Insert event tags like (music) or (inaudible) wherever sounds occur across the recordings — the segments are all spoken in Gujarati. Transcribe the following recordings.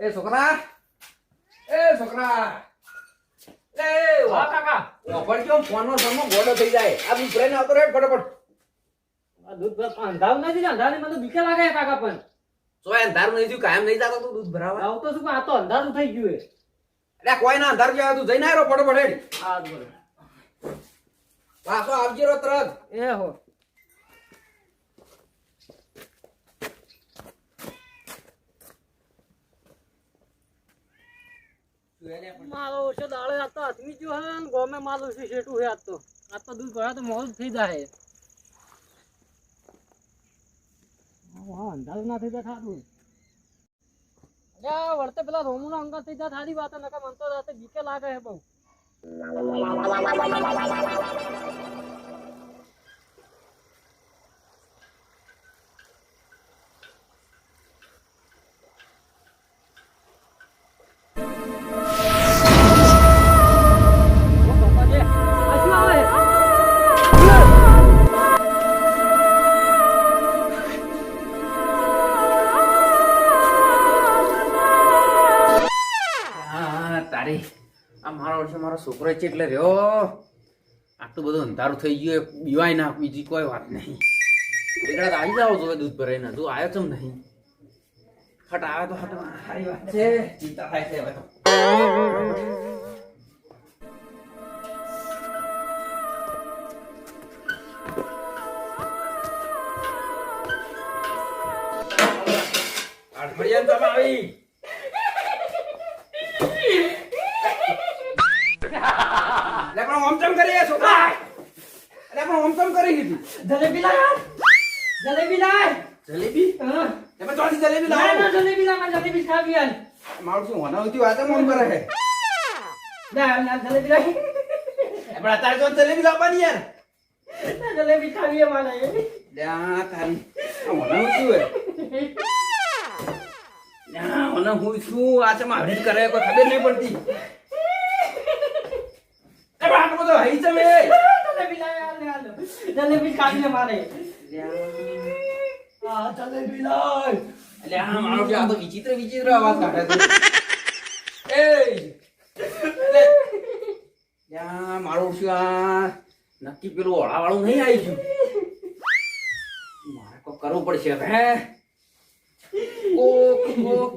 એ છોકરા. એ છોકરા. એ વાહ. કાકા. ઓફર કેમ ફોનનો ફોનમાં ગોડો થઈ જાય. આ ભરાઈને આવતો રહે ફટાફટ. આ દૂધ અંધારું નથી અંધારે મને તો બીકે લાગે કાકા પણ. તો અંધારું નહીં થયું કાયમ નહીં જાતો તું દૂધ ભરાવા? આવતો શું આ તો અંધારું થઈ ગયું એટલે કોઈ ના અંધાર જેવા તું જઈને આવ્યો ફટાફટ હેડ. આ બોલો. પાછો આવજે રો તરત એ હો. મારો ઓછો દાડે આ તો આદમી જો હે ને ગોમે માલ ઓછું શેઠું હે આજ તો. આજ તો દૂધ ભરા તો મોડું થઈ જાય. હા અંધારું ના થઈ જાય થાતું અલ્યા વળતે પેલા રોમુનો અંગત થઈ જાય થારી વાત નકા મન તો રાતે બીકે લાગે હે બહુ. એટલે રહ્યો આટલું બધું અંધારું થઈ ગયું બીવાય ના, બીજી કોઈ વાત નહીં. એકડા આવી જાવ તો દૂધ ભરાઈને તું આવ્યો છો નહીં. ફટ આવે તો ફટ સારી વાત છે. ચિંતા થાય છે હવે તો. આવી. જલેબી લાય જલેબી લાય. જલેબી? હા. તે પણ ચોથી જલેબી ના ના જલેબી લાય જલેબી ખાવી યાર મારું શું હોના હોતી વાત મોમ કરે હે ના ના જલેબી લાય. એ પણ અત્યારે તો જલેબી લાવવાની યાર. ના જલેબી ખાવી મારે લ્યા તારી. હોના હોતું હે (laughs) હોના હું શું આ આવી કરે કોઈ ખબર નહીં પડતી એ પણ આટલો બધો હઈ ચમ એ જલેબી લાય યાર લે આલો. ખાવી મારે. આ જલેબી લાય એટલે આ મારો કે આ તો વિચિત્ર વિચિત્ર અવાજ કાઢે છે. એ. એટલે યા મારો શું આ નક્કી પેલું ઓળાવાળું નહીં આવી છું મારે કો કરવું પડશે હવે હે? કોક કોક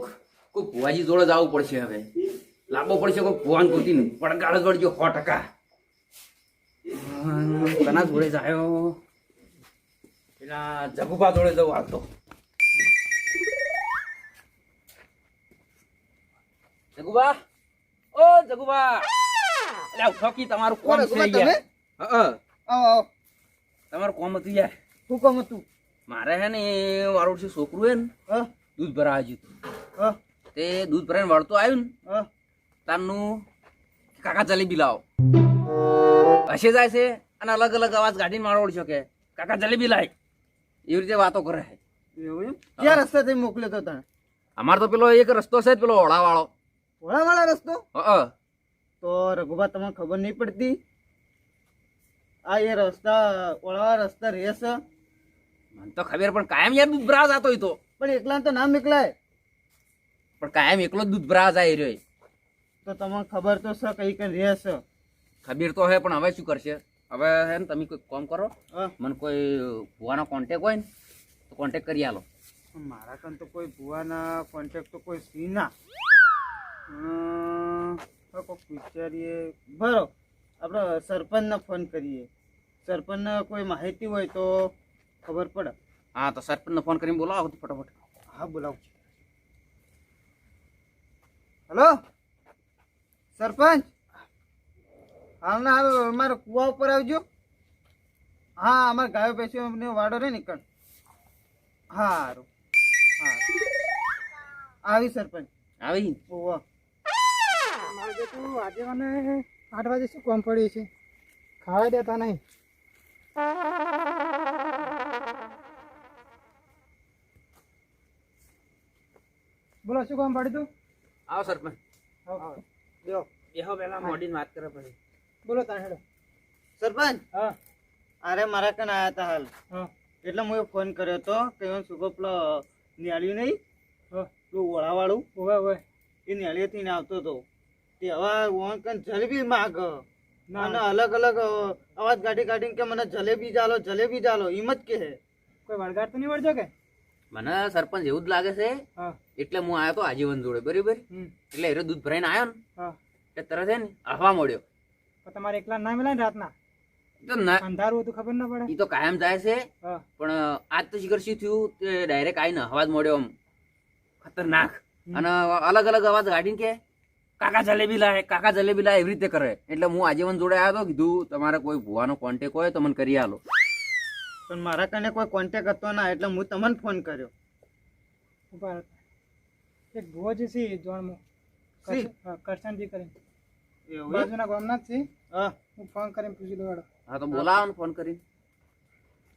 કોઈ ભુવાજી જોડે જવું પડશે હવે. લાંબો પડશે કોઈ ભુવાન ગોતી પડકાર જ વળજો સો ટકા. તના કના જોડે જાયો? પેલા જગુબા જોડે જવું હાલ તો. જગુબા ઓ જગુબા એટલે ઉઠોકી તમારું કોમ છે તમે? હા આવો તમારું કોમ હતું યાર. હુકમ હતું? મારે હે ને મારું જે છોકરું હે ને દૂધ ભરાવા હા. તે દૂધ ભરાઈને વળતો આવ્યું ને તારનું કાકા જલેબી લાવો. હશે જાય છે અને અલગ અલગ અવાજ કાઢીને મારો ઓળખ્યો કે કાકા જલેબી લાય. એવી રીતે વાતો કરે છે. એવું એમ? ક્યાં રસ્તાથી મોકલ્યો તો તને? અમાર તો પેલો એક રસ્તો છે પેલો ઓળાવાળો. વાળા રસ્તો? હં તો રઘુબા તમને ખબર નહીં પડતી? આ એ રસ્તા ઓળાવા રસ્તા રહેશે મને તો ખબર પણ કાયમ યાર દૂધ ભરાવા જતો હોય તો. પણ એકલા તો નામ નીકળાય પણ કાયમ એકલો જ દૂધ ભરાવા જાય રહ્યો. તો તમને ખબર તો છે કઈ કઈ રહેશે ખબર તો હે પણ હવે શું કરશે? હવે હે ને તમે કોઈ કામ કરો. હા. મને કોઈ ભુવાનો કોન્ટેક હોય ને તો કોન્ટેક કરી આલો. મારા કાન તો કોઈ ભુવાના કોન્ટેક તો કોઈ સી ના. કોઈક વિચારીએ. બરો આપણે સરપંચને ફોન કરીએ. સરપંચને કોઈ માહિતી હોય તો ખબર પડે. હા તો સરપંચને ફોન કરીને બોલાવો તો ફટાફટ. હા બોલાવું હેલો? સરપંચ? હાલ ના હાલ અમારા કુવા ઉપર આવજો. હા અમારા ગાયો પૈસી વાડો રે નીકળ. હા હારું. હા આવી સરપંચ. આવી. ઓવા મારે તો આજે મને આઠ વાગે શું કોમ પડ્યું છે? ખાવા દેતા નહીં. બોલો શું કામ પડ્યું તું? આવો સરપંચ. આવો. બેહો. પહેલા મોડીને વાત કરો પછી. બોલો તા હેડો. સરપંચ? હા. અરે મારા કન આયા હતા હાલ. હા. એટલે હું ફોન કર્યો તો કે હું કહું પેલો નિયાળ્યું નહીં? હા. પેલું ઓળાવાળું. ઓવે ઓવે. એ ને આવતો હતો તે હવે કન જલેબી માગ. ના. અને અલગ અલગ અવાજ કાઢી કાઢીને કે મને જલેબી ચાલો જલેબી ચાલો એમ જ કે કોઈ વળગાડ તો નહીં વળજો કે? મને સરપંચ એવું જ લાગે છે. હા. એટલે હું આવ્યો તો આજીવન જોડે બરાબર? એટલે એ દૂધ ભરાઈને આવ્યો ને. હા. એટલે તરત છે ને આવવા મળ્યો. તો તમારે એકલા ના મળે ને રાતના? તો ના અંધારું હતું ખબર ના પડે. ઈ તો કાયમ જાય છે. હા. પણ આજ તો શિખર શું થયું તે ડાયરેક્ટ આવીને અવાજ મળ્યો આમ. ખતરનાક. અને અલગ અલગ અવાજ કાઢીને કે કાકા જલેબી લાય કાકા જલેબી લાય એવી રીતે કરે. એટલે હું આજીવન જોડે આવ્યો કીધું તમારે કોઈ ભુવાનો કોન્ટેક હોય તો મને કરી આલો. પણ મારા કને કોઈ કોન્ટેક હતો ના એટલે હું તમને ફોન કર્યો. એક ભુવા છે એ જોણમાં કરશનજી કરીને. એવું? બાજુના ગામના જ છે હા. હું ફોન કરીને પૂછી લઉં હેડો. હા તો બોલાવો ને ફોન કરીને.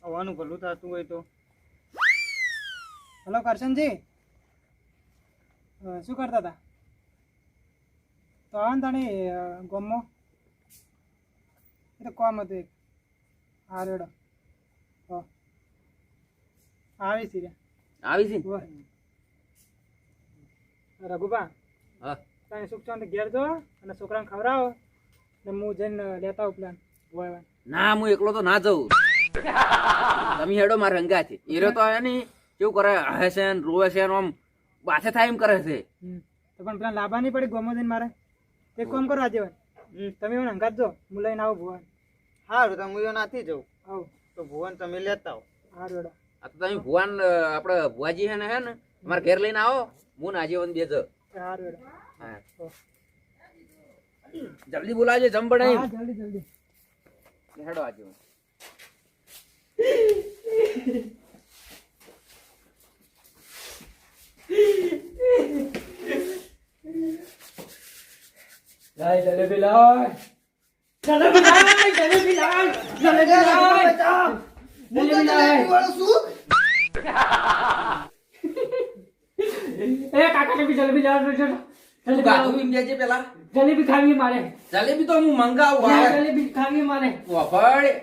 આવવાનું ભલું થતું હોય તો. હલો કરશનજી. શું કરતા હતા? તો આવો ને તાણી ગમો એ તો કોમ હતું એક. હા રેડો. આવી છે આવી છે. રઘુબા હા. તાણી સુખ શાંતિ ઘેર જો અને છોકરાને ખવડાવો ને હું જઈને લેતા આવું પ્લાન ના હું એકલો તો ના જઉં. તમે હેડો મારા રંગા છે એ તો આવે નહીં. કેવું કરે? હે છે ને રોવે છે ને આમ બાથે થાય એમ કરે છે. તો પણ પેલા લાભા નહીં પડે ગોમો જઈને મારે. એક કામ કરો આજે. હમ. તમે મને હંગાત જો હું લઈને આવું ભુવન. સારું તો હું યો નાથી જઉં. આવું. તો ભુવન તમે લેતા આવો. હા હેડો. આ તો તમે ભુવાન આપણે ભુવાજી હે ને હે ને અમારા ઘેર લઈને આવો. હું ને આજીવન બે જ. હા રેડો હા હો. જલ્દી બોલાવજો જમ પડે હા જલ્દી જલ્દી. હેડો આજે લાય જલેબી લાય. જલેબી લાય જલેબી લાય જલેબી લાય. જલેબી લાય. એ કાકા જલેબી જલેબી લાવ તું ગાધું એમ દેજે પેલા? જલેબી ખાવી મારે. જલેબી તો હું મંગાવું હવે. જલેબી ખાવી મારે.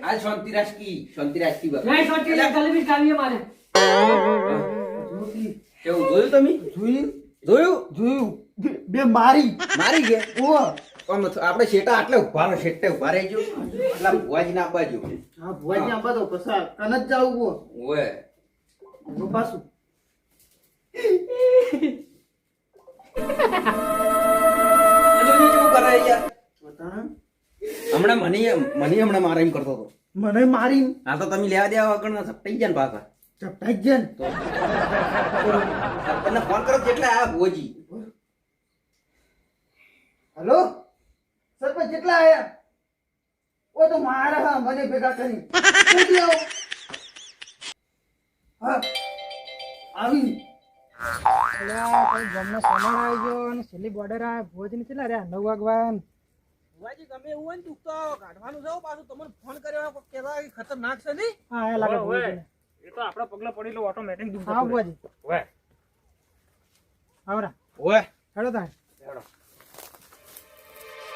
આ શાંતિ રાજકી શાંતિ રાજકી બસ. સોટી જલેબી ખાવી મારે. કેવું જોયું તમે? જોયું. જોયું? જોયું. બે- મારી. મારી ગયા ઓ આપણે શેટા આટલે ઊભા રહો શેટે ઊભા રહેજો. એટલે ભુવાજી ના બાજુ હા ભુવાજી આંબા તો પસાર કન જ જાવું ઓય. પાછું. હમણાં મને મને હમણાં મારા એમ કરતો હતો. મને મારી આ તો તમે લેવા દેવા વગર સપટાઈ ગયા ને પાછા. ચપટાઈ જ ને? તો ફોન કરો જેટલા આ ભુવાજી? હલો? સરપંચ કેટલા આયા? ઓ તો મારા મને ભેગા કરી અલ્યા કોઈ સામાન આવી ગયો અને છેલ્લી બોર્ડર આ ભોજન કેટલા રહ્યા નવ વાગવાન. ભુવાજી ગમે એવું હોય ને તું તો કાઢવાનું છે પાછું. તમને ફોન કર્યો કેવા ખતરનાક છે નહીં? હા એ લાગે ભોજન એ તો આપણા પગલા પડી લો ઓટોમેટિક હા ભોજી ઓય. આવરા. ઓય. હેડો તાણ. હેડો.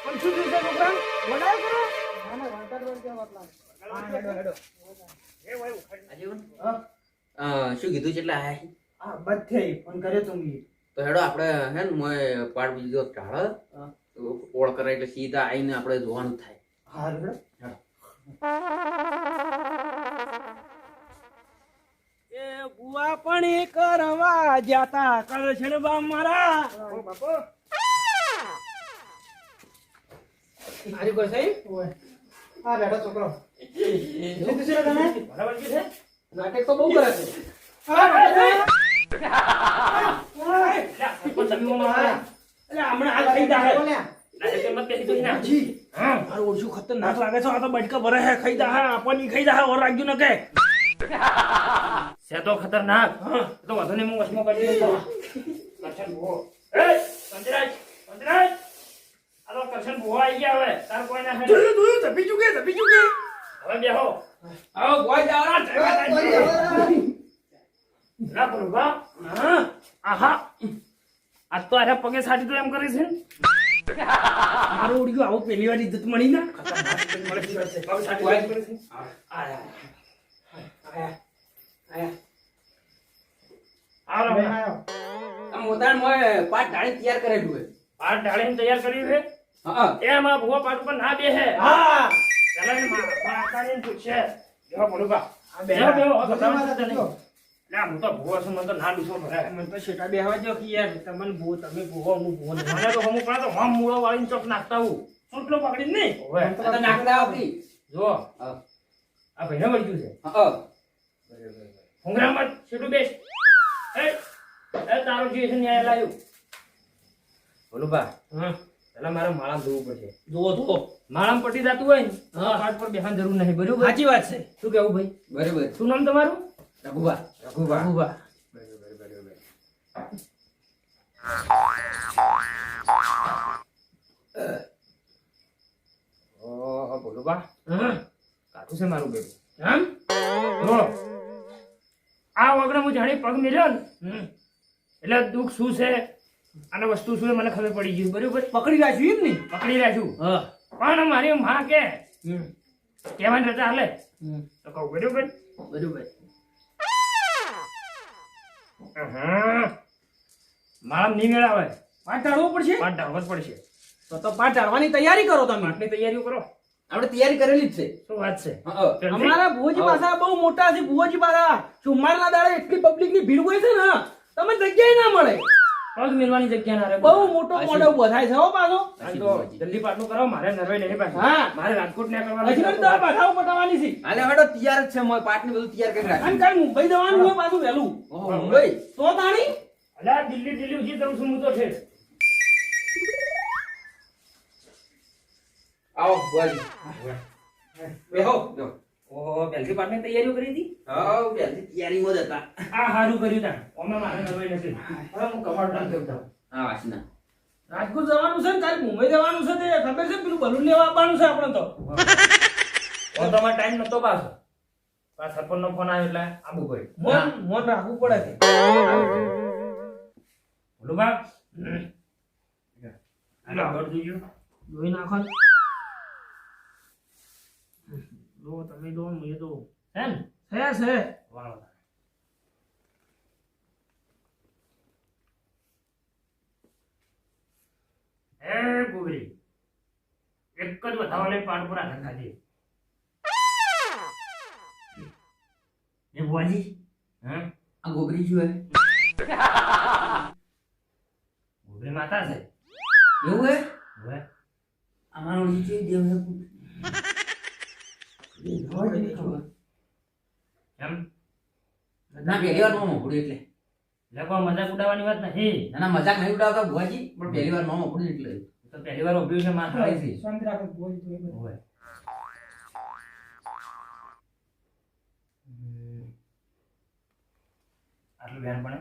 પણ શું થયું છે છોકરા? બોલાયો કરો ના ના વાંટા રોડ વાત લાગે. હેડો હેડો. આજીવન હા શું કીધું જેટલા આયા આ બધે ફોન કર્યો તો મેં તો હેડો આપણે હે ને મોય પાડ બીજો ટાળ ઓળ કરે એટલે સીધા આવીને આપણે જોવાનું થાય. હા હેડો. એ બુઆ પણ એ કરવા જાતા કરશન બા મારા. આરી કોઈ સહી ઓય. હા બેઠો છોકરો. શું થયું તમે? બરાબર છે છે? નાટક તો બહુ કરે છે. ના, ના. ખતરનાક લાગે છે. આ તો બટકા ભરે હે ખાઈ જા હે આપવાની ખાઈ જા ઓર રાખજો ને કે. છે તો ખતરનાક. તો વાંધો નહીં હું વચમાં કરી દઉં કરશન ભુવો. એ સંજરાજ સંજરાજ આ તો કરશન ભુવો આવી ગયા હવે. તાર કોઈ ના જોયું જોયું ધપી ચૂકે ધપી ચૂકે. હવે બેહો. આવો ભુવા જાવરા ના પ્રભા. આહા. આજ તો આરે પગે સાટી તો એમ કરે છે મારું ઉડ્યું આવો પેલી વાર ઇજ્જત મળી ના. પગ સાટી એમ કરે છે. આયા આયા આયા. આવો બેન રમણા. આમ મોતાણ મોય પાટ ઢાળી તૈયાર કરેલું હે. પાટ ઢાળીને તૈયાર કર્યું છે હા એમ આ ભૂવા પાટ ના બેસે હા. ચાલો એ મા- પૂછે. જો ભલુભા. આ બેહો, બેહો. બેહો, ના હું તો ભૂવો છું મને તો ના ભરાય મને તો શેઠા બેહવા જો કે યાર તમને ભૂ તમે ભૂવો હું ભૂવો. મને તો પડે તો હમ મૂળો વાળીને ચોક નાખતા હું ચોટલો પકડીને નહીં. ઓવે તો નાખતા આવતી જો હા. આ ભાઈને વળગ્યું છે. હા ભૂંગરામાં સીધું બેસ. એ એ તારો જે છે ન્યાય લાવ્યું ભલુભા હા. પેલા મારે માળા જોવું પડશે. જોવો જુઓ. માળામાં પટી જતું હોય ને હા. પાટ પર બેસવાની જરૂર નહીં બરોબર? સાચી વાત છે. શું કેવું ભાઈ? બરોબર. શું નામ તમારું? રઘુબા રઘુભા ભૂવા ઓહો ભલુભા હા કાઠું છે મારું બેટું આમ જો આ વગર હું જાણી પગ મેલ્યો ને. એટલે દુઃખ શું છે? અને વસ્તુ શું મને ખબર પડી ગઈ. બરોબર? પકડી રાખ્યું એમ ને? પકડી રાખ્યું. હા. પણ મારી માં કે. કહેવાની રજા હાલે. તો કહું બરોબર? બરોબર. મારા નહીં મેળાવે પાટાડવું પડશે? પાટાડવું જ પડશે. તો તો પાટાડવાની તૈયારી કરો તમે. આટલી તૈયારીઓ કરો. આપણે તૈયારી કરેલી જ છે. શું વાત છે? અમારા ભુવજી પાછા બહુ મોટા છે ભુવોજી પાછા ના દાડે એટલી પબ્લિકની ભીડ હોય છે ને? તમે જગ્યાએ ના મળે. પગ મેળવાની જગ્યા ના રહે. બહુ મોટો મોડો ઊભો થાય છે હો પાછો. જલ્દી પાટનું કરો મારે નરવાઈ નહીં પાછી. હા. મારે રાજકોટ ને હજી તો પાછાઓ પટાવવાની છે. હાલે હડો તૈયાર જ છે મોય પાટને બધું તૈયાર કરી અને રાખ્યું કાલ મુંબઈ જવાનું હોય પાછું વેલું ઓહો મુંબઈ? તો તાણી? અલ્યા દિલ્હી દિલ્હી ઉજી તરું છું હું તો છે આવો બોલ. બેહો જો ઓહો પહેલથી પાટની તૈયારીઓ કરી હતી હા પહેલી તૈયારીમાં જ હતા આ સારું કર્યું તા ઓમે મારે નરવાઈ નથી હવે હું કમાડ ડાલ દેવ હા વાસના રાજકોટ જવાનું છે કાલ મુંબઈ જવાનું છે તે ખબર છે પેલું બલૂન લેવા આવવાનું છે આપણે તો હવે તમારે ટાઈમ નતો પાછો આ સરપંચ નો ફોન આવ્યો એટલે આબુ ભાઈ મોન મોન રાખવું પડે છે બોલો બા જોઈ નાખો લો તમે લો મેં દો હે ને? છે છે. એક જ વધાવા લઈ પાટ પર એ બુઆજી હે? આ શું હે? ગોગરી માતા છે. એવું હે? અમારો નીચે દેવ હે એમ ના પહેલી વારમાં મોકળ્યું એટલે. લેકો મજાક ઉડાવવાની વાત નથી. ના ના મજાક નહીં ઉડાવતા ભુવાજી પણ પહેલી વારમાં મોકળ્યું એટલે. તો પહેલી વાર ઉભ્યું છે માથા આવી છે. શાંતિ રાખો ભુવાજી તો હમ. આટલું બેન પણ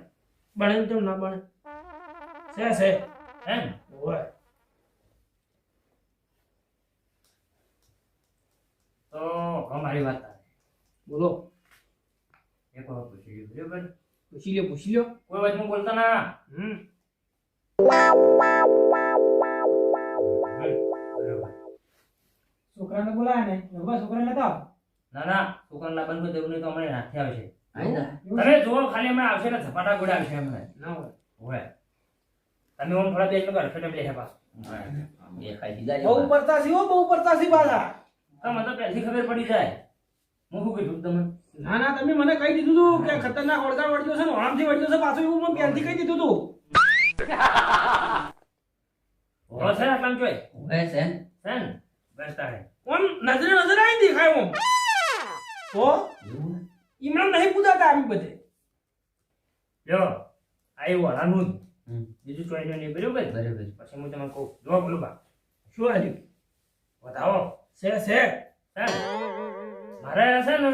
બને તો ના બને છે છે. હે હોય તો અમારી મારી વાત. બોલો. એક વાર પૂછી લીધું બરાબર પૂછી લ્યો પૂછી. લ્યો કોઈ બોલતા ના. હમ. છોકરાને બોલાય ને રઘુબા છોકરાને લેતા ના ના છોકરાને લાવવાનું કોઈ જરૂર નહીં તો અમને નાખી આવશે. એવું? તમે જુઓ ખાલી હમણાં આવશે ને ઝપાટા ગોળા આવશે હમણાં. ના હોય. હોય. તમે ઓમ થોડા દેશ લોકો હરખે લે પાસ બે ખાઈ દીધા બહુ. પડતા છે હો બહુ પડતા છે પાછા. તો તો પહેલી ખબર પડી જાય. હું શું કીધું તમને? ના ના તમે મને કહી દીધું હતું કે ખતરનાક વળગાડ વળગ્યો છે ને ઓળામથી વળગ્યો છે પાછું એવું મને પહેલથી કહી દીધું હતું હોવા છે ને આટલામાં જોઈ છે. છે ને? ઓમ નજરે નજરે આવી દેખાય ઓમ. તો? ઈમરાન નહીં પૂજાતા આવી બધે. જો આ હમ. બીજું ચોઈ નહીં બરોબર? બરાબર. પછી હું તમને કહું. જો બોલું બા શું હાલ્યું? વધાવો છે છે. મારે છે ને.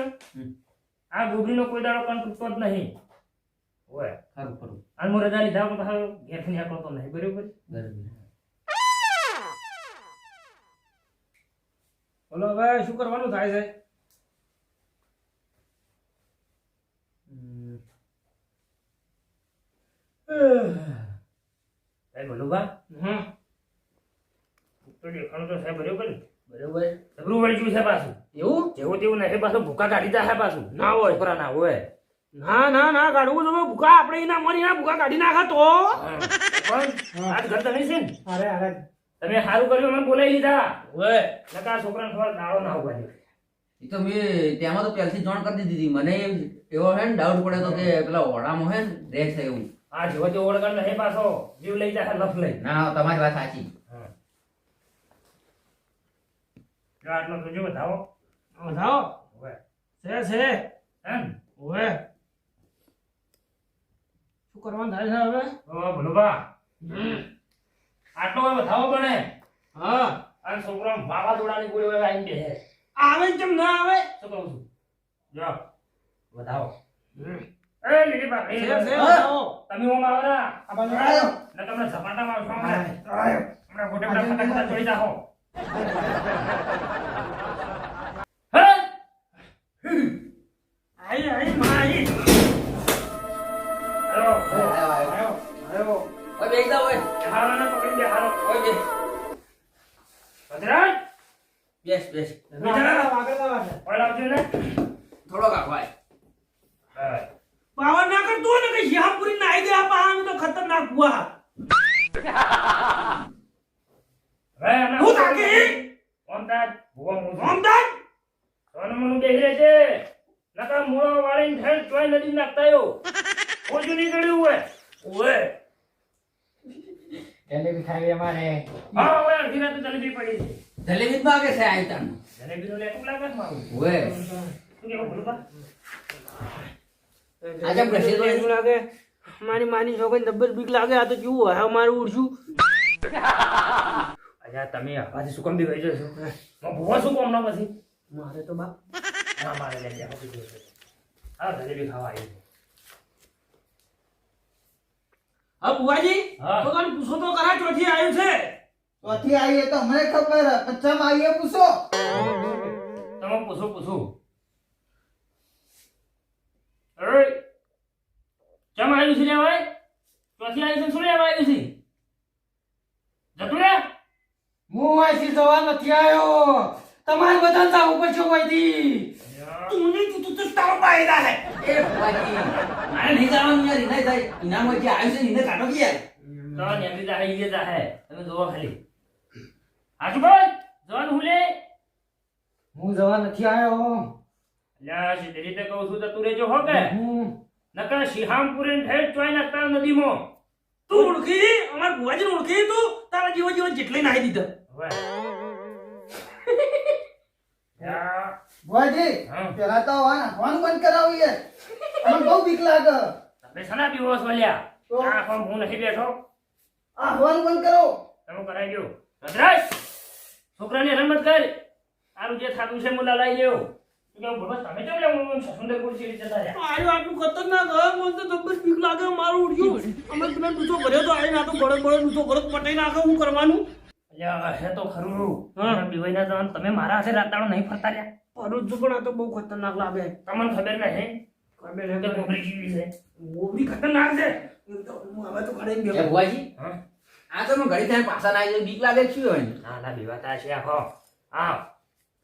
આ ગોબરીનો કોઈ દાડો પણ તૂટતો જ નહીં. હોય ખરું ખરું. અને હું રજા લીધા વગર પાછો ઘેરથી નીકળતો નહીં બરોબર? બરાબર. બોલો હવે શું કરવાનું થાય છે? સાહેબ (sighs) બા. હમ. તો દેખાણું તો સાહેબ બરોબર? બરાબર. જબરું વળી ગયું છે પાછું. એવું? જેવું તેવું નહીં પાછું ભૂકા કાઢી જાય પાછું. ના હોય. છોકરા ના હોય. ના ના ના કાઢવું તમે ભૂકા આપણે ના મળી ના ભૂકા કાઢી નાખા તો. પણ આજ ઘર તમે છે ને? અરે અરે. તમે સારું કર્યું મને બોલાવી લીધા. હોય નકા છોકરાને થોડા દાડો ના ઉગાડ્યો એ તો મેં તેમાં તો પહેલથી જોણ કરી દીધી મને એવો હે ને ડાઉટ પડે તો કે પેલા ઓળામાં હે ને રેસ છે એવું. આ જેવો તે ઓળગણ નહીં પાછો. જીવ લઈ જાય લફ લઈ. ના તમારી વાત સાચી. જો આટલો જોજો બતાવો. વધાવો ઓવે. છે છે. એમ? ઓય શું કરવાનું થાય છે હવે? ઓ ભલુભા. આટલો હોય બતાવો બને. હા. અને છોકરા વાવાઝોડાની ગોળી હોય આવીને બેસે. આવે કેમ ના આવે? શું કહું છું? જો વધાવો. એ લીલી. વધાવો તમે ઓમ આવો આ બાજુ ને તમને ઝપાટા માં આવશો હમણાં. હમણાં ગોટે પેલા ખાતા ખાતા ચોરી જાઓ હે આઈ આઈ માં આઈ હેલો આવ્યો, આવ્યો. આવ્યો ઓય, બેસી જાઓ, ઓય. હારાને પકડી દે હારો ઓય, બેસ. ભદ્રાજ બેસ, બેસ. બીજા આગળ આગળ ઓય લાવજો ને આખો આય. હા. પાવર ના કરતો હોય ને કે શિહાપુરી ના આઈ ગયા પા આમ તો ખતરનાક હુઆ હમણાં હું તાકે? ઓમ તાજ, ભૂવા મૂળ છું. અમદાજ સોનું મોનું બેહી રહે છે નકા મૂળો વાળીને થઈ ચોય નદી નાખતા આવ્યો ઓછું નીકળ્યું હોય. ઓય જલેબી ખાવી અમારે હા ઓય અડધી રાતે જલેબી પડી છે. જલેબી જ માગે છે આ જલેબી જલેબીનું લેટું લાગે છે મારું. ઓય. શું કેવું ભલુભા? આજે પ્રસિદ્ધ હોય. એવું લાગે. મારી માની છોકરી દબ્બર બીક લાગે આ તો કેવું હોય મારું ઉડશું. અચ્છા તમે આવાથી શું કામ બી વહી જશો હું. ભૂવા શું કામ ના પછી? મારે તો બા ના મારે લઈ જાઓ બીજું હા જલેબી ખાવા આવી છે. હા. બુવાજી તો તને પૂછો તો કરા ચોથી આવ્યું છે. ચોથી આવીએ તો મને ખબર પચામાં આવીએ પૂછો. તમે પૂછો પૂછો. કેમ આવ્યું છે લેવાય? ચોથી આવ્યું છે શું લેવા આવ્યું છે? જતું રે? હું અહીંથી જવા નથી આવ્યો તમારે બધા જવું પડશે અહીંથી. તું નહીં તું તું તારો પાયદા હે એ ભુવાજી, મારે નહીં જવાનું યાર, એનાય થાય. ઇનામ જે આવ્યું છે ને એને કાઢો કે યાર. તો નેમરી જાહે ઈએ જાહે તમે જોવો ખાલી. હાચું બોલ જવાનું હું લે? હું જવા નથી આવ્યો. અલ્યા સીધી રીતે કહું છું તો તું રેજો હો કે? હું? નકર શિહામપુરી ને ઠેર ચોઈ નાખતા નદીમાં. તું ઓળખી? અમાર બુવાજી ઓળખી તું? તારા જીવન જીવન જેટલે નાહી દીધા. હવે. (laughs) યા, ભુવાજી હા. પેલા તો આ ફોન બંધ કરાવો યાર. બહુ બીક લાગે. તમે સના પીવો છો લ્યા તો? આ હું નથી બેઠો. આ ફોન બંધ કરો. તમે કરાઈ દો. ભદ્રાજ છોકરાની રમત કર. આનું જે થાતું છે મુલા લાવી લેવો મને તમે મારા હાથે રાતાળો નહીં ફરતા રહ્યા. પણ તો બહુ ખતરનાક લાગે. તમને ખબર નહીં ખબર કે હે કોબરી કેવી છે. મોબડી ખતરનાક છે. હું હવે તો ઘરે એ ભુવાજી, હા? આ તો મેં ઘડી થાય પાછા ના જાય, બીક લાગે છે હોય ના ના બીવાતા છે આખો હા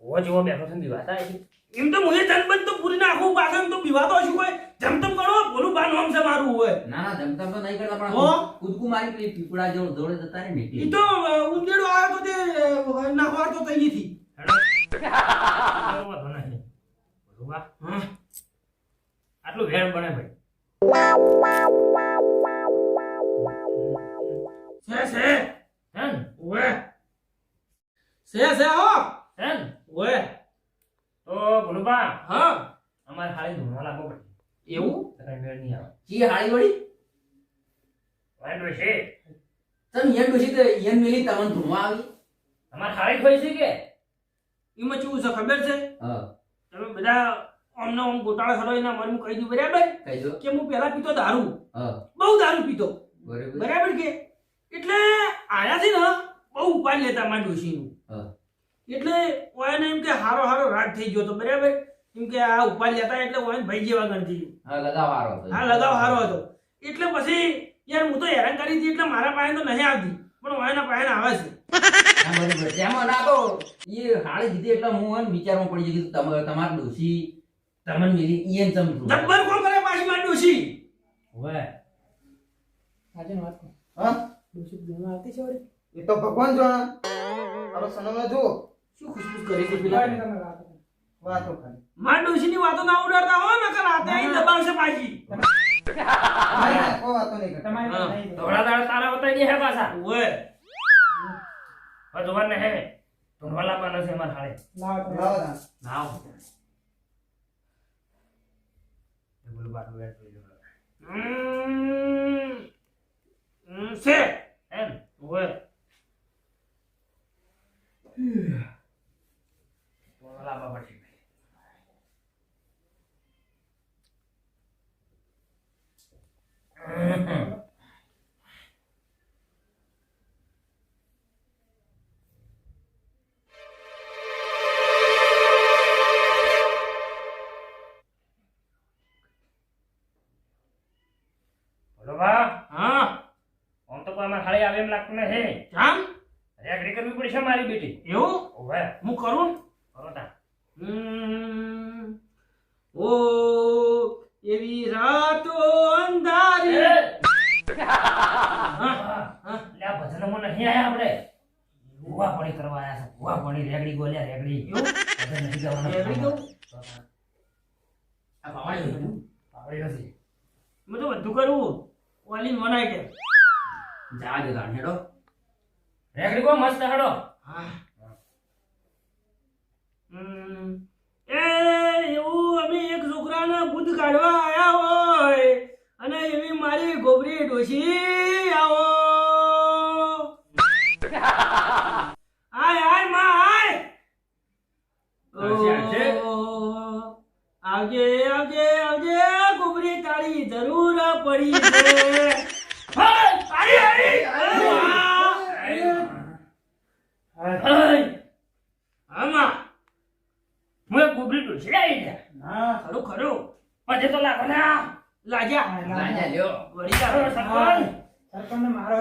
ઓ જેવો બેઠો છે બીવાતા છે એમ તો મુએ જનબંધ તો પૂરી નાખું પાછળ તો બીવાતો છું કોઈ. જમતમ કરો બોલું બા નામ છે મારું હોય. ના ના જમતમ તો નહીં કરતા પણ હો? મારી પેલી પીપળા જેવો દોડે જતા રે નીકળી એટલે. તો ઉંદેડો આવ્યો તો તે નાખવા તો તઈ થી હેડો. (laughs) વાંધો નહીં. આટલું ભેળ બને ભાઈ. છે છે. હે ઓએ છે છે હો. હે ઓએ તો ભલુબા હા. અમારે હાળી ધૂણવા લાગો પડે. એવું? કઈ મેળ નહીં આવે. કી હાળી વળી? વાંધો છે તમે ઈયન ડોશી તો ઈયન મેલી તમને ધૂણવા આવી? અમારે હાળી ખોઈ છે કે? એમાં શું છે ખબર છે? તમે બધા અમને આમ ગોટાળો ખરો એના મન કહી દઉં બરાબર? કે હું પેલા પીતો દારૂ. બહુ દારૂ પીતો. બરાબર. કે? એટલે આયા છે ને બહુ ઉપાય લેતા મારા ડોશીનું. એટલે ઓયને એમ કે હારો હારો રાગ થઈ ગયો તો બરાબર? એમ કે આ ઉપાય લેતા એટલે ઓયાને ભાઈ જેવા ગણતી હા, લગાવવાનો હતો. હા લગાવ હારો હતો. એટલે પછી યાર હું તો હેરાન કરી હતી એટલે મારા પાસે તો નહીં આવતી. પણ ઓયના પાસે આવે છે. હા, બરોબર. ના તો ઈ હાળી દીધી એટલે હું એમ વિચારમાં પડી ગયું તમારે તમારા ડોશી તમને મેલી ઈયન ચમ ધૂણવા. કોણ કરે પાછી ડોશી. હવે. આજે વાત કહું હા? ડોશી બીમાર આવતી છે વળી. એ તો ભગવાન જાણે મારો સનમને જુઓ. શું ખુશખુશ કરી છે પેલા નહીં તમે વાત ખાલી. મારા ના ઉડાડતા હો નકર આતે આઈ દબાવશે પાછી. ના, ના, કોઈ વાતો નહીં તમારી વાત નહીં દાડા તારા બતાવી દે હે પાછા. ઓએ હવે જોવાને હે. ધોળવા લાવવાનો છે માર હાળે લાવો. લાવો બોલું વેટ લઈ લો હમ, હમ, છે. એમ ઓએ બોલો એમ લાગતું હે આમ? રેગડી કરવી પડશે મારી બેટી. એવું? ઓવે. હું કરું? કરો તા. ઓ એવી રાતો અંધારી. લે આ ભજનમાં નહીં આયા આપણે. ભૂવા પડી કરવા આયા છે. ભૂવા પડી રેગડી ગોલ્યા રેગડી. એવું? ભજન નથી ગાવાનું. રેગડી ગાવું? આ ગયું. આપણે નથી. મેં તો બધું કરવું ઓલી મનાય કે. જા દે તાણ હેડો. રેગડી કો મસ્ત હડો. હા. એ એવું અમે એક છોકરાને ભૂત કાઢવા આયા હોય. અને એવી મારી ગોબરી ડોશી આવો. આય આયમાં આય. આવજે આવજે આવજે ગોબરી તારી જરૂર પડી છે.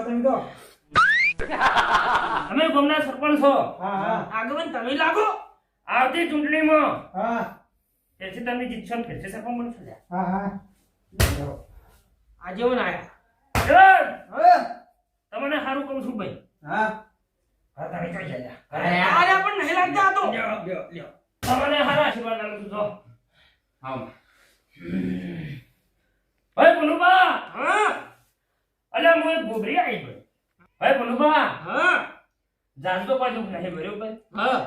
તમે તો તમે ગામના સરપંચ છો હા હા આગમન તમે લાગો આવતી ચૂંટણીમાં હા તેથી તમે જીતશો ને ફેરથી સરપંચ બનશો હા હા આજે હું હવે તમને સારું કહું છું ભાઈ. હા? હા તમે જોઈ જાય અરે પણ નહીં લાગતા આ તો. લ્યો લ્યો લ્યો. તમને સારા આશીર્વાદ આપું છું જો. હા. ભાઈ ભલુબા હા? અલ્યા હું એક ગોબરી આવી ભાઈ ભાઈ ભલુબા હા? જાણતો કોઈ નહીં ભર્યો ભાઈ. હા.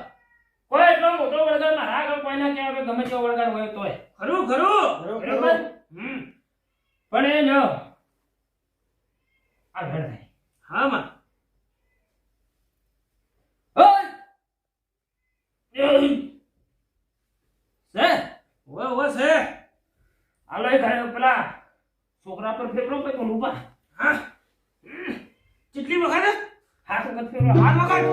કોઈ એટલો મોટો વળગાડ મારા આગળ કોઈ ના કહેવાય ગમે તેવો વળગાડ હોય તોય. ખરું ખરું. બરોબર? હમ. પણ એ ન આ ઘર નહીં. હા માં. પેલા છોકરા પર ફેરવો કઈ બોલું પા હા. કેટલી વખત હાથ વખત ફેરવો. હાથ વખત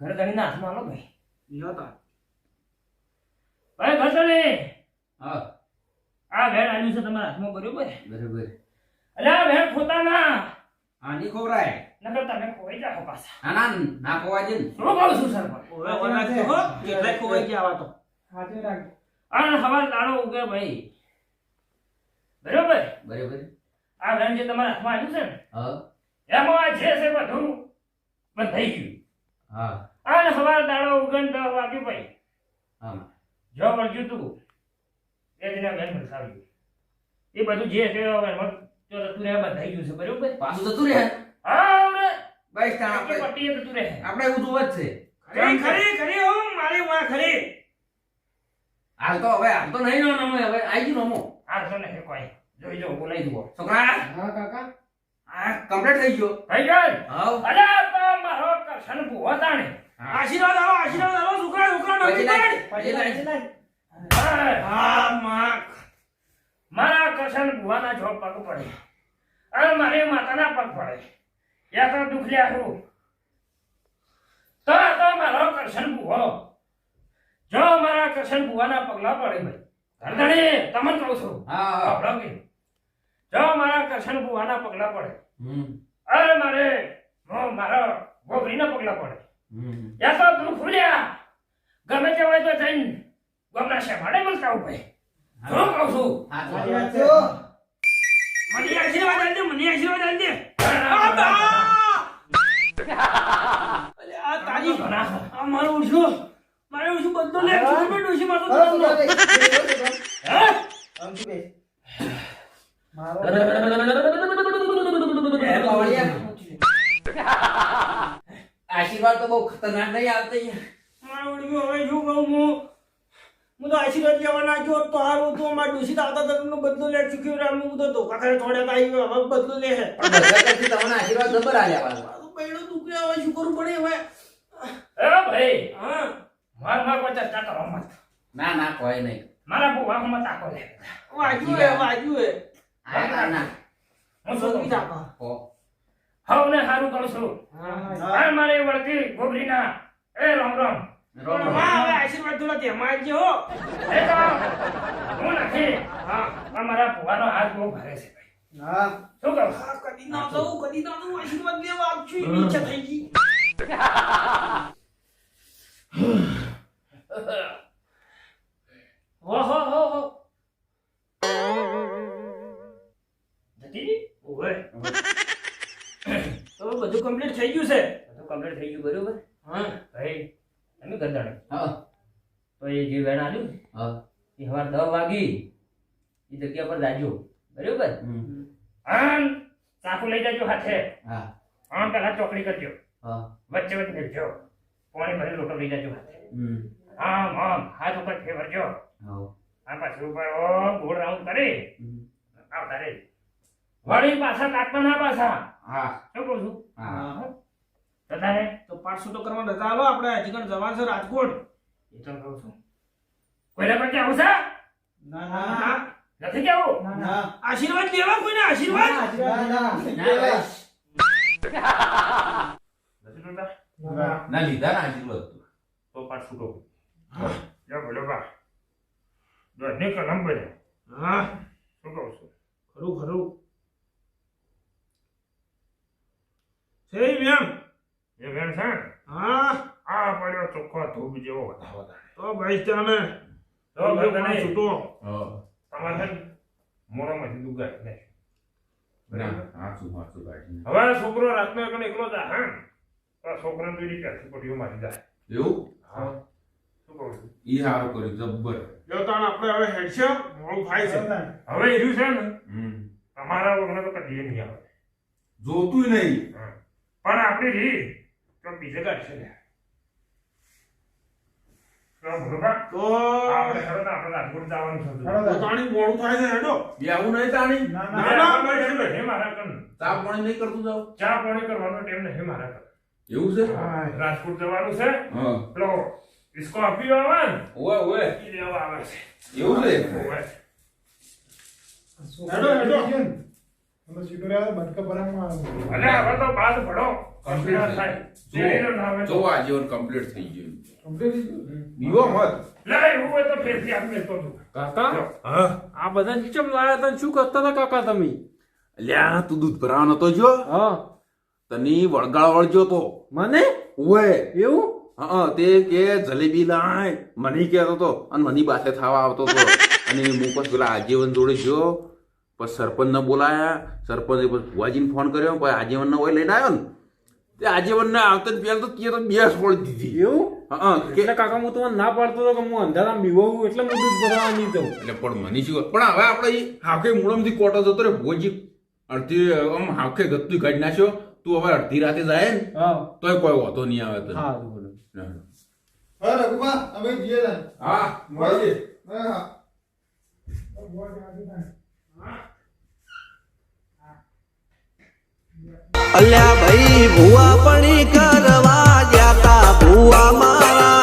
ઘર ધણીના હાથમાં આલો ભાઈ. લ્યો તો ભાઈ ઘર ધણી! હા. આ ભેણ આવ્યું છે તમારા હાથમાં બરોબર? બરોબર. એટલે આ ભેણ ખોતાના. હા ની ખોરાય નકર તમે ખોવાઈ જાઓ પાછા. ના ના ના ખોવા દે ને. શું કહું છું સરપંચ? ઓવે ઓવે રાખજો હો કેટલાય ખોવાઈ ગયા આવા તો. રાખજો. અને હવાર દાડો ઉગે ભાઈ. બરોબર? બરોબર. આ ભેણ જે તમારા હાથમાં આવ્યું છે ને હા. એમાં આ જે છે બધું બંધાઈ ગયું. હા. અને હવાર દાડો ઉગન દસ વાગ્યું ભાઈ હા. જો મળ્યું તું એ દિને બેન ભરસાવ્યું એ બધું જે છે જો જતું રહે બંધાઈ ગયું છે બરોબર? પાછું જતું રહે? હા હવે બસ આપણે પટ્ટીએ જતું રહે. આપણે એવું જોવા જ છે. ખરી ખરી ખરી હો મારી વા ખરી. હાલ તો હવે હાલ તો નહીં નો નમો હવે આઈ ગયું નમો આ તો નહીં કોઈ. જોઈ જો બોલાઈ જુઓ. છોકરા હા કાકા. આ કમ્પ્લીટ થઈ ગયો. થઈ ગયો હા અરે તો મારો કરશન ભૂવો તાણે. આશીર્વાદ આવો આશીર્વાદ આવો છોકરા છોકરા નવી પડ. પછી લાય. પછી લાય. હા, હા માં મારા કરશન ભુવાના જોબ પગ પડે. અને મારી માતાના પગ પડે. યા તો દુઃખ લ્યા હું. તો તો મારો કરશન ભૂવો જો મારા કરશન ભૂવાના પગલા પડે ભાઈ. ઘરધણી તમને કહું છું. હા હા. જો મારા કરશન ભુવાના પગલા પડે. અરે મારે હું મારા હમ યા તો તું ખુલ્યા ગમે તે હોય તો જઈને ગમના મળતા ઉભે હું કહું છું વાત સાચી વાત છે. મને આશીર્વાદ દે મને આશીર્વાદ દે આ તારી આ મારો ઉઠ્યો મારે ઉઠ્યું બધું લે ખબર ડોશી માં તો બરાબર, ધરમનો. બરાબર. બેસ, બેસ, બેસ. હે? (sighs) મારો. (laughs) આશીર્વાદ તો બહુ ખતરનાક નહીં આવતી મારો હવે શું કહું હું? હું તો આશીર્વાદ લેવા નાખ્યો તો હારું તો મારા ડોશી તો આવતા ધર્મનો બદલો લે ચૂક્યો રે હું તો ધોકા ખાઈ થોડે આવી હવે બદલો લે. હે તમને આશીર્વાદ જબર આલ્યા પાછા. મારું બૈડું હવે શું કરવું પડે હવે? એ ભાઈ હા. માર માર કોઈ ચર્ચા કરો મત. ના ના કોઈ નહીં. મારા ભુવા હું મત લે. વાજ્યું હે વાજ્યું હે. હા ના ના. હું? ચાપા ઓ, હવને હારું કહું છું. હા. આ મારી વળતી ગોબરીના. એ રામ રામ. રોમ રોમ. હા હવે આશીર્વાદ થોડા તેમાં આવજે હો. એ તો હું નથી. હા. આ મારા ભુવાનો હાથ બહુ ભારે છે હા. શું કહું કદી ના દઉં કદી ના દઉં આશીર્વાદ લેવા આપશું એની થઈ ગઈ. હો હો હો હો. જતી? રહી? બધું કમ્પ્લીટ થઈ ગયું છે? બધું કમ્પ્લીટ થઈ ગયું બરોબર? હા. ભાઈ એમ ગંધાણે હા. તો એ જે વેણ આવ્યું હા. એ સવાર દસ વાગી એ જગ્યા પર જાજો. બરોબર? હમ. આમ ચાકુ લઈ જાજો હાથે. હા. આમ પેલા ચોકડી કરજો. હા. વચ્ચે વચ્ચે મેળજો પાણી ભરી લોટો લઈ જાજો હાથે. હમ. આમ આમ હાથ ઉપર ફેરજો હા. આ પાછું ઉપર ઓમ ગોળ રાઉન્ડ કરી. હમ. આવતા રે. વળી પાછા તાકતા ના પાછા. હા. શું કહું છું? હા. તો તારે તો પાઠ છૂટો કરવા રજા આલો આપણે હજી કણ જવાનું છે રાજકોટ. એ તો કહું છું. કોઈના પણ કેવું છે? ના ના. નથી કેવું ના આશીર્વાદ લેવા કોઈને? આશીર્વાદ? ના ના ના. બસ. નથી લીધા ના આશીર્વાદ તો. તો પાછ છૂટો જા બોલો બા. દોડની કલમ હા. શું કહું છું? ખરું ખરું. છે મેમ એ વેણ છે હા. આ પડ્યો ચોખ્ખો ધૂબ જેવો વધારે વધારે. તો ભાઈ ચાને તો ભાઈ તને છૂટો? હા. તમારે છે ને મોઢામાંથી દુગાય ના. હવે છોકરો રાતનો એકલો એકલો જાય હા. આ છોકરાને તો એની પટીઓ મારી જાય. એવું? હા. શું કહું છું? એ સારું કર્યું જબ્બર. જો તાણ આપણે હવે હેડશે મોડું થાય છે. હવે એ છે ને તમારા વગર તો કદી નહીં આવે. જોતું નહીં. હા. પણ આપણી રી તો બીજે કાઢશે લે રાજકોટ જવાનું છે. તો. મોડું થાય છે હેડો. બેહવું નહીં તાણી. ના, ના, ના, ના, ટાઈમ નહીં મારા કન. ચા પાણી નહીં કરતું ચા પાણી કરવાનો ટાઈમ નહીં મારા કન. એવું છે? રાજકોટ જવાનું છે. સ્કોર્પિયો આવે ને ઓય ઓય એ લેવા આવે છે. અલે હવે તો બાદ પડો કમ્પ્લીટ થાય. શેરીનો ના આવે જો તો. આજીવન કમ્પ્લીટ થઈ ગયું? બીવો મત. લે એવું હોય તો ફેરથી આપી દેતો તું. કાકા? આ બધા ચમ લાયા હતા શું કરતા હતા કાકા તમે? લ્યા તું દૂધ ભરાવાનો તો જો. હા. તને વળગાળ વળજો તો. મને? ઓય એવું? હા તે કે જલેબી લાય. મને કહેતો તો અને મની પાસે થવા આવતો તો (laughs) અને હું પછી પેલા આજીવન જોડે ગયો પછી સરપંચને બોલાયા સરપંચે પછી ભુવાજીને ફોન કર્યો પછી આજીવનને હોય લઈને આવ્યો ને. તે આજીવનને આવતા જ પહેલા તો તે તો બે છોડી દીધી. એવું? હા કે એટલે કાકા હું તમને ના પાડતો હતો કે હું અંધારા બીવું એટલે હું દૂધ ભરવા નહીં દઉં એટલે પણ મને શું પણ હવે આપણે હાકે મૂળમથી કોટો જતો રે ભુવાજી અડધી આમ હાકે ગત્તું કાઢી નાખ્યો. તું હવે અડધી રાતે જાય ને તોય કોઈ વાતો નહીં આવે તો હા બોલો રઘુબા અમે જઈએ હા. મળીએ હા. અલ્યા ભાઈ ભૂવા પણ કરવા ગયા તા. ભૂવા મારા